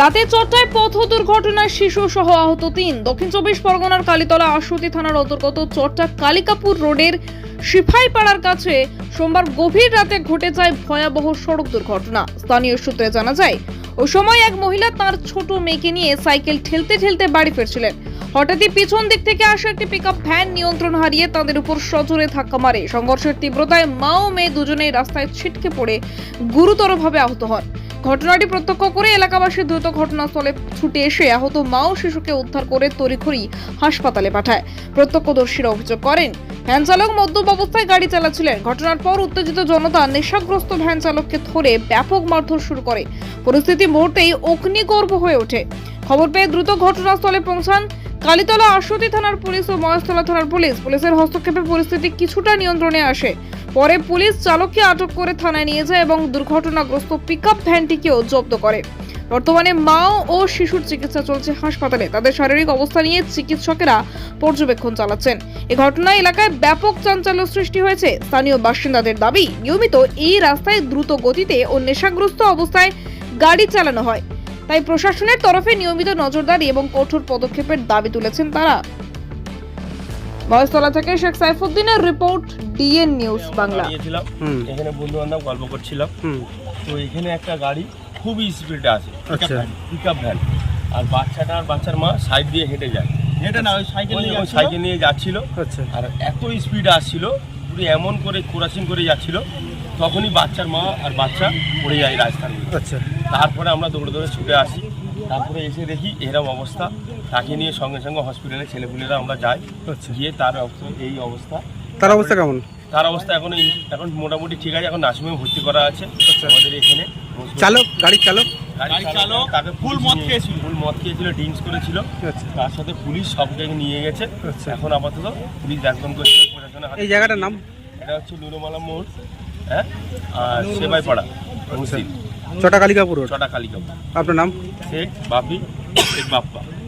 রাতে চট্টায় পথ দুর্ঘটনায় শিশু সহ আহত তিন। দক্ষিণ চব্বিশ পরগনার কালীতলা আশুতি থানার অন্তর্গত চট্টা কালিকাপুর রোডের সিফাইপাড়ার কাছে সোমবার গভীর রাতে ঘটে যায় ভয়াবহ সড়ক দুর্ঘটনা। স্থানীয় সূত্রে জানা যায়, ওই সময় এক মহিলা তার ছোট মেয়েকে নিয়ে সাইকেল ঠেলতে ঠেলতে বাড়ি ফিরছিলেন। হঠাৎই পিছন দিক থেকে আসা একটি পিকআপ ভ্যান নিয়ন্ত্রণ হারিয়ে তাদের উপর সজোরে ধাক্কা মারে। সংঘর্ষের তীব্রতায় মা ও মেয়ে দুজনেই রাস্তায় ছিটকে পড়ে, গুরুতরভাবে আহত হন। ঘটনাটি প্রত্যক্ষ করে এলাকাবাসী দ্রুত ঘটনাস্থলে ছুটে এসে আহত মা ও শিশুকে উদ্ধার করে তড়িঘড়ি হাসপাতালে পাঠায়। প্রত্যক্ষদর্শীরা অভিযোগ করেন, ভ্যান চালক মদ্যপ অবস্থায় গাড়ি চালাচ্ছিলেন। ঘটনার পর উত্তেজিত জনতা নেশাগ্রস্ত ভ্যান চালককে ধরে ব্যাপক মারধর শুরু করে। পরিস্থিতি মুহূর্তেই অগ্নিগর্ভ হয়ে ওঠে। খবর পেয়ে দ্রুত ঘটনাস্থলে পৌঁছান কালীতলা আশুতি থানার পুলিশ ও মহেশতলা থানার পুলিশ। পুলিশের হস্তক্ষেপে পরিস্থিতি কিছুটা নিয়ন্ত্রণে আসে। পরে পুলিশ চালককে আটক করে থানায় নিয়ে যায় এবং দুর্ঘটনাগ্রস্ত পিক আপ ভ্যানটিকেও জব্দ করে। বর্তমানে মা ও শিশুর চিকিৎসা চলছে হাসপাতালে। তাদের শারীরিক অবস্থা নিয়ে চিকিৎসকেরা পর্যবেক্ষণ চালাচ্ছেন। এ ঘটনায় এলাকায় ব্যাপক চাঞ্চল্য সৃষ্টি হয়েছে। স্থানীয় বাসিন্দাদের দাবি, নিয়মিত এই রাস্তায় দ্রুত গতিতে ও নেশাগ্রস্ত অবস্থায় গাড়ি চালানো হয়। তাই প্রশাসনের তরফে নিয়মিত নজরদারি এবং কঠোর পদক্ষেপের দাবি তুলেছেন তারা। মহেশতলা থেকে শেখ সাইফুদ্দিনের রিপোর্ট ডিএন নিউজ বাংলা। এখানে বন্ধু বান্ধব গল্প করছিলাম। তো এখানে একটা গাড়ি খুবই স্পিডে আছে আচ্ছা। পিক আপ ভ্যান আর বাচ্চাটা আর বাচ্চার মা সাইড দিয়ে হেঁটে যায়। হেঁটে না ওই সাইকেল নিয়ে যাচ্ছিল। সাইকেল নিয়ে যাচ্ছিল। আচ্ছা। আর এত স্পিডে আসছিল পুরো এমন করে ক্রসিং করে যাচ্ছিল তখনই বাচ্চার মা আর বাচ্চা পড়ে যায় রাজস্থান। আচ্ছা। তারপরে আমরা দৌড়ে দৌড়ে ছুটে আসি। তারপরে এসে দেখি এরম অবস্থা। তাকে নিয়ে সঙ্গে সঙ্গে হসপিটালে ছেলেপুলেরা আমরা যাই। আচ্ছা। গিয়ে তার অবস্থা- এই অবস্থা। তার অবস্থা কেমন? তার অবস্থা এখন এই- এখন মোটামুটি ঠিক আছে। এখন নার্সিংহোমে ভর্তি করা আছে। আমাদের এখানে চালক গাড়ির চালক? গাড়ি গাড়ি চালক তাকে ফুল মদ নিয়ে- খেয়েছিল। ফুল মদ খেয়েছিল ড্রিঙ্কস করেছিল। আচ্ছা। তার সাথে পুলিশ সব জায়গায় নিয়ে গেছে। আচ্ছা। এখন আপাতত পুলিশ একদম করছে। এই জায়গাটার নাম? এটা হচ্ছে নুরমালা মোড় হ্যাঁ? আর সেবাইপাড়া মসজিদ চটা কালিকাপুর ছটা কালিকা আপনার নাম? শেখ বাপি শেখ বাপ্পা।